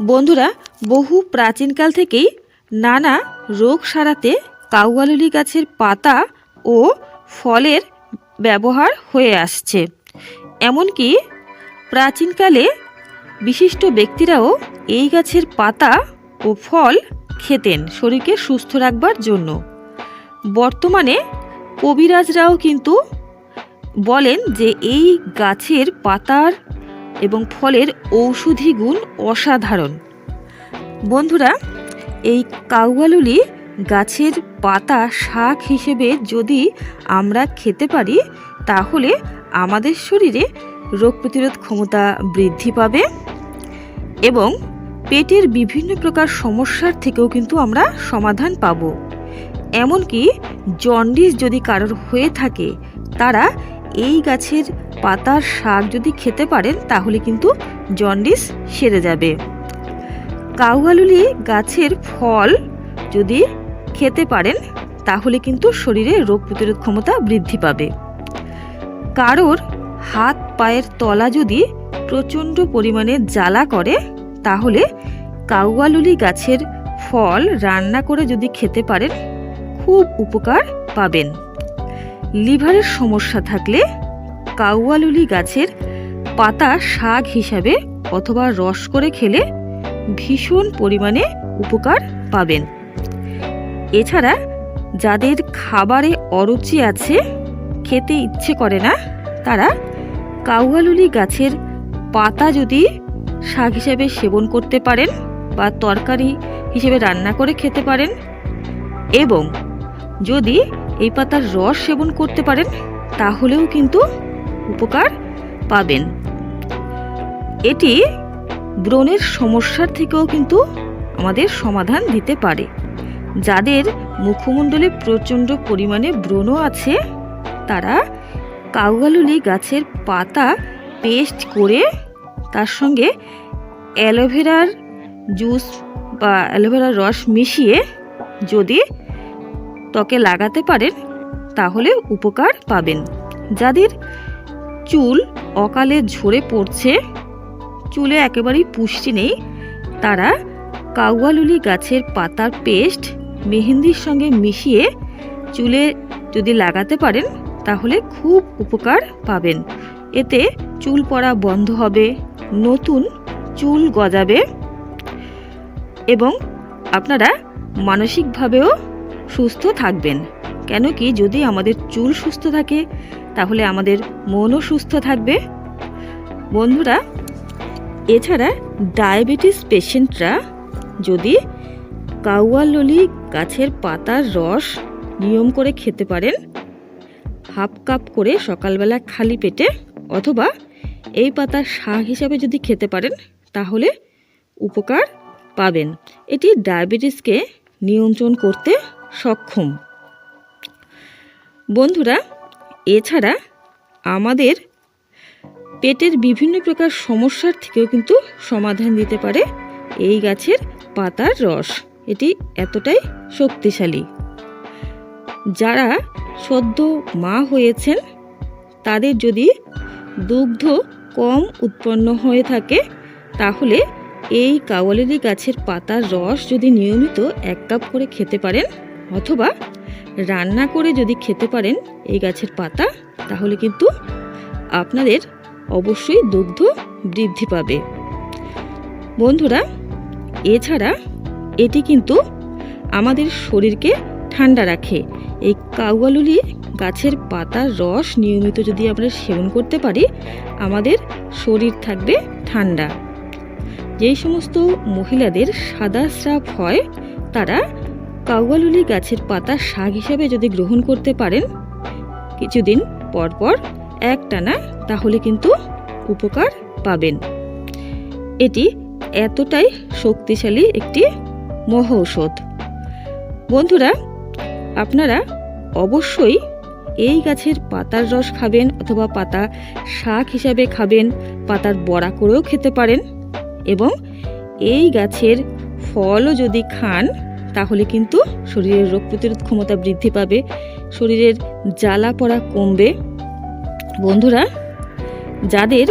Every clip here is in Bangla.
বন্ধুরা, বহু প্রাচীনকাল থেকেই নানা রোগ সারাতে কাউয়ালুলি গাছের পাতা ও ফলের ব্যবহার হয়ে আসছে। এমনকি প্রাচীনকালে বিশিষ্ট ব্যক্তিরাও এই গাছের পাতা ও ফল খেতেন শরীরকে সুস্থ রাখবার জন্য। বর্তমানে কবিরাজরাও কিন্তু বলেন যে এই গাছের পাতার এবং ফলের ঔষধি গুণ অসাধারণ। বন্ধুরা, এই কাউয়ালুলি গাছের পাতা শাক হিসেবে যদি আমরা খেতে পারি, তাহলে আমাদের শরীরে রোগ প্রতিরোধ ক্ষমতা বৃদ্ধি পাবে এবং পেটের বিভিন্ন প্রকার সমস্যার থেকেও কিন্তু আমরা সমাধান পাব। এমনকি জন্ডিস যদি কারোর হয়ে থাকে, তারা এই গাছের পাতার শাক যদি খেতে পারেন, তাহলে কিন্তু জন্ডিস সেরে যাবে। কাউয়ালুলি গাছের ফল যদি খেতে পারেন, তাহলে কিন্তু শরীরে রোগ প্রতিরোধ ক্ষমতা বৃদ্ধি পাবে। কারোর হাত পায়ের তলা যদি প্রচণ্ড পরিমাণে জ্বালা করে, তাহলে কাউয়ালুলি গাছের ফল রান্না করে যদি খেতে পারেন, খুব উপকার পাবেন। লিভারের সমস্যা থাকলে কাউয়ালুলি গাছের পাতা শাক হিসাবে অথবা রস করে খেলে ভীষণ পরিমাণে উপকার পাবেন। এছাড়া যাদের খাবারে অরুচি আছে, খেতে ইচ্ছে করে না, তারা কাউয়ালুলি গাছের পাতা যদি শাক হিসেবে সেবন করতে পারেন বা তরকারি হিসেবে রান্না করে খেতে পারেন এবং যদি এই পাতার রস সেবন করতে পারেন, তাহলেও কিন্তু উপকার পাবেন। এটি ব্রণের সমস্যার থেকেও কিন্তু আমাদের সমাধান দিতে পারে। যাদের মুখমণ্ডলে প্রচণ্ড পরিমাণে ব্রণ আছে, তারা কাউগালুলি গাছের পাতা পেস্ট করে তার সঙ্গে অ্যালোভেরার জুস বা অ্যালোভেরার রস মিশিয়ে যদি ত্বকে লাগাতে পারেন, তাহলে উপকার পাবেন। যাদের চুল অকালে ঝরে পড়ছে। চুলে একেবারেই পুষ্টি নেই। তারা কাউয়ালুলি গাছের পাতার পেস্ট মেহেন্দির সঙ্গে মিশিয়ে চুলে যদি লাগাতে পারেন, তাহলে খুব উপকার পাবেন। এতে চুল পড়া বন্ধ হবে, নতুন চুল গজাবে এবং আপনারা মানসিকভাবেও সুস্থ থাকবেন। কেন কি যদি আমাদের চুল সুস্থ থাকে তাহলে আমাদের মনও সুস্থ থাকবে? বন্ধুরা, এছাড়া ডায়াবেটিস পেশেন্টরা যদি কাউয়াললি গাছের পাতার রস নিয়ম করে খেতে পারেন, হাফ কাপ করে সকালবেলা খালি পেটে অথবা এই পাতার শাক হিসাবে যদি খেতে পারেন, তাহলে উপকার পাবেন। এটি ডায়াবেটিসকে নিয়ন্ত্রণ করতে সক্ষম। বন্ধুরা এছাড়া আমাদের পেটের বিভিন্ন প্রকার সমস্যার থেকেও কিন্তু সমাধান দিতে পারে এই গাছের পাতার রস। এটি এতটাই শক্তিশালী। যারা সদ্য মা হয়েছেন, তাদের যদি দুগ্ধ কম উৎপন্ন হয়ে থাকে, তাহলে এই কাওয়ালেরি গাছের পাতার রস যদি নিয়মিত এক কাপ করে খেতে পারেন, অথবা রান্না করে যদি খেতে পারেন এই গাছের পাতা, তাহলে কিন্তু আপনাদের অবশ্যই দুগ্ধ বৃদ্ধি পাবে। বন্ধুরা, এছাড়া এটি কিন্তু আমাদের শরীরকে ঠান্ডা রাখে। এই কাউয়ালুলি গাছের পাতার রস নিয়মিত যদি আমরা সেবন করতে পারি, আমাদের শরীর থাকবে ঠান্ডা। যেই সমস্ত মহিলাদের সাদা স্রাব হয়, তারা কাউয়ালুলি গাছের পাতা শাক হিসাবে যদি গ্রহণ করতে পারেন, কিছুদিন পর পর একটানা তাহলে কিন্তু উপকার পাবেন। এটি এতটাই শক্তিশালী একটি মহৌষধ বন্ধুরা, আপনারা অবশ্যই এই গাছের পাতার রস খাবেন অথবা পাতা শাক হিসাবে খাবেন, পাতার বড়া করেও খেতে পারেন এবং এই গাছের ফলও যদি খান তাহলে কিন্তু শরীরের রোগ প্রতিরোধ ক্ষমতা বৃদ্ধি পাবে। শরীরের জ্বালা পড়া কমবে। বন্ধুরা, যাদের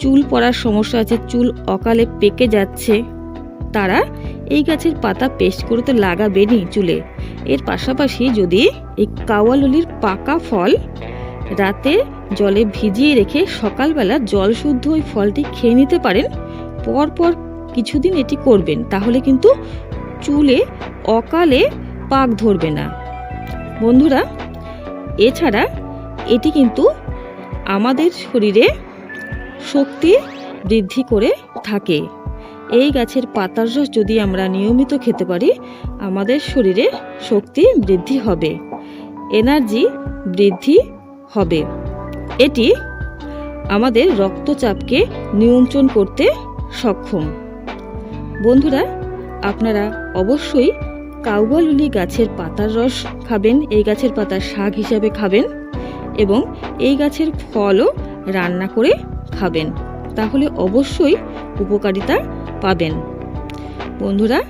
চুল পড়ার সমস্যা আছে, চুল অকালে পেকে যাচ্ছে, তারা এই গাছের পাতা পেস্ট করে তো লাগাবেনই চুলে। এর পাশাপাশি যদি এই কাওয়ালুলির পাকা ফল রাতে জলে ভিজিয়ে রেখে সকালবেলা জল শুদ্ধ ওই ফলটি খেয়ে নিতে পারেন, পরপর কিছুদিন এটি করবেন, তাহলে কিন্তু চুলে অকালে পাক ধরবে না। বন্ধুরা, এছাড়া এটি কিন্তু আমাদের শরীরে শক্তি বৃদ্ধি করে থাকে। এই গাছের পাতার রস যদি আমরা নিয়মিত খেতে পারি, আমাদের শরীরে শক্তি বৃদ্ধি হবে, এনার্জি বৃদ্ধি হবে। এটি আমাদের রক্তচাপকে নিয়ন্ত্রণ করতে সক্ষম। বন্ধুরা, আপনারা অবশ্যই কাউবালুলি গাছের পাতার রস খাবেন, এই গাছের পাতার শাক হিসাবে খাবেন এবং এই গাছের ফলও রান্না করে খাবেন। তাহলে অবশ্যই উপকারিতা পাবেন। বন্ধুরা,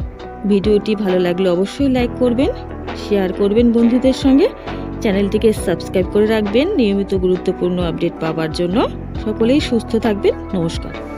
ভিডিওটি ভালো লাগলে অবশ্যই লাইক করবেন, শেয়ার করবেন বন্ধুদের সঙ্গে। চ্যানেলটিকে সাবস্ক্রাইব করে রাখবেন। নিয়মিত গুরুত্বপূর্ণ আপডেট পাওয়ার জন্য। সকলেই সুস্থ থাকবেন। নমস্কার।